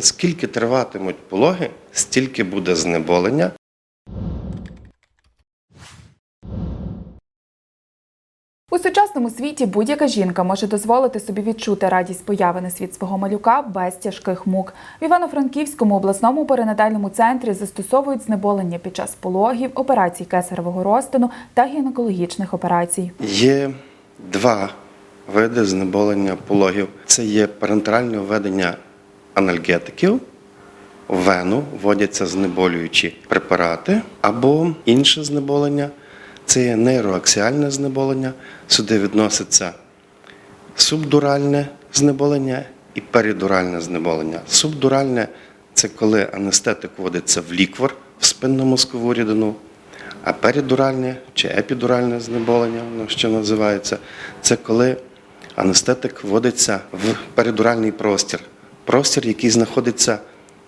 Скільки триватимуть пологи, стільки буде знеболення. У сучасному світі будь-яка жінка може дозволити собі відчути радість появи на світ свого малюка без тяжких мук. В Івано-Франківському обласному перинатальному центрі застосовують знеболення під час пологів, операцій кесаревого розтину та гінекологічних операцій. Є два види знеболення пологів. Це є парентеральне введення анальгетиків. В вену вводяться знеболюючі препарати або інше знеболення. Це є нейроаксіальне знеболення. Сюди відноситься субдуральне знеболення і перідуральне знеболення. Субдуральне це коли анестетик вводиться в ліквор в спинномозкову рідину, а перідуральне чи епідуральне знеболення, воно ще називається, це коли анестетик вводиться в перидуральний простір, простір, який знаходиться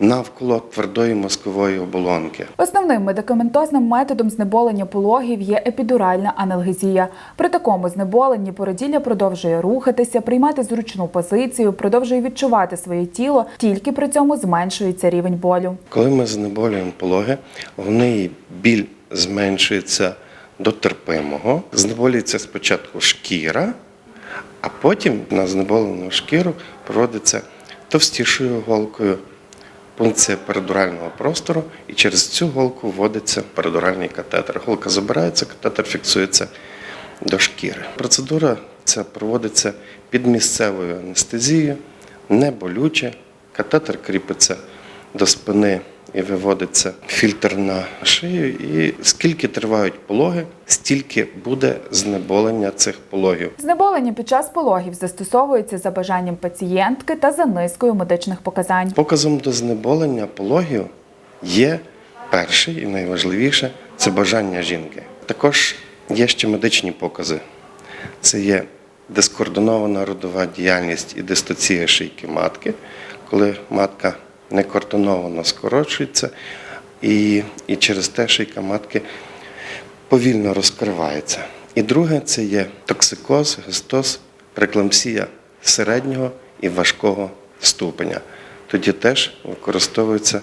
навколо твердої мозкової оболонки. Основним медикаментозним методом знеболення пологів є епідуральна аналгезія. При такому знеболенні породілля продовжує рухатися, приймати зручну позицію, продовжує відчувати своє тіло, тільки при цьому зменшується рівень болю. Коли ми знеболюємо пологи, в неї біль зменшується до терпимого. Знеболюється спочатку шкіра, а потім на знеболену шкіру проводиться товстішою голкою пункція передурального простору, і через цю голку вводиться передуральний катетер. Голка забирається, катетер фіксується до шкіри. Процедура ця проводиться під місцевою анестезією, не болюче. Катетер кріпиться до спини і виводиться фільтр на шию. І скільки тривають пологи, стільки буде знеболення цих пологів. Знеболення під час пологів застосовується за бажанням пацієнтки та за низкою медичних показань. Показом до знеболення пологів є перший і найважливіше це бажання жінки. Також є ще медичні покази. Це є дискордонована родова діяльність і дистоція шийки матки, коли матка некордоновано скорочується, і, і через те шийка матки повільно розкривається. І друге це є токсикоз, гестоз, прекламсія середнього і важкого ступеня. Тоді теж використовуються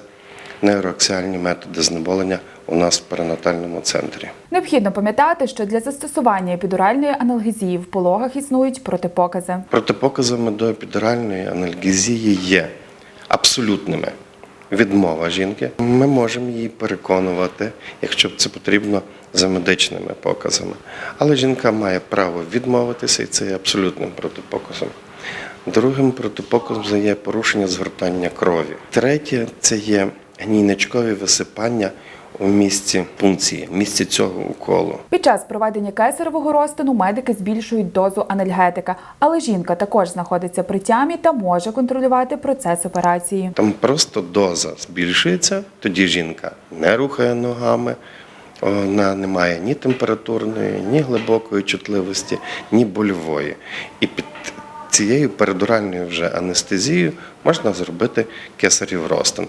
нейроаксіальні методи знеболення у нас в перинатальному центрі. Необхідно пам'ятати, що для застосування епідуральної аналгезії в пологах існують протипокази. Протипоказами до епідуральної анальгезії є абсолютними. Відмова жінки. Ми можемо її переконувати, якщо це потрібно, за медичними показами. Але жінка має право відмовитися, і це є абсолютним протипоказом. Другим протипоказом є порушення згортання крові. Третє це є гнійничкові висипання у місці пункції, в місці цього уколу. Під час проведення кесаревого розтину медики збільшують дозу анальгетика, але жінка також знаходиться при тямі та може контролювати процес операції. Там просто доза збільшується, тоді жінка не рухає ногами, вона не має ні температурної, ні глибокої чутливості, ні больової. І під цією передуральною вже анестезією можна зробити кесарів розтин.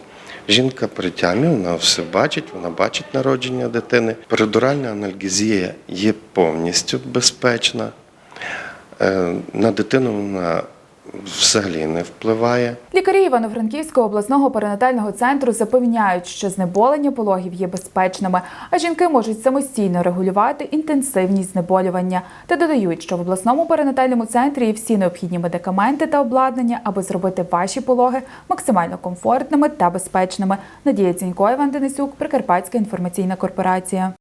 Жінка при тямі, вона все бачить, вона бачить народження дитини. Передуральна анальгезія є повністю безпечна. Е, На дитину вона взагалі не впливає. Лікарі Івано-Франківського обласного перинатального центру запевняють, що знеболення пологів є безпечними, а жінки можуть самостійно регулювати інтенсивність знеболювання. Та додають, що в обласному перинатальному центрі є всі необхідні медикаменти та обладнання, аби зробити ваші пологи максимально комфортними та безпечними. Надія Цінько, Іван Денисюк, Прикарпатська інформаційна корпорація.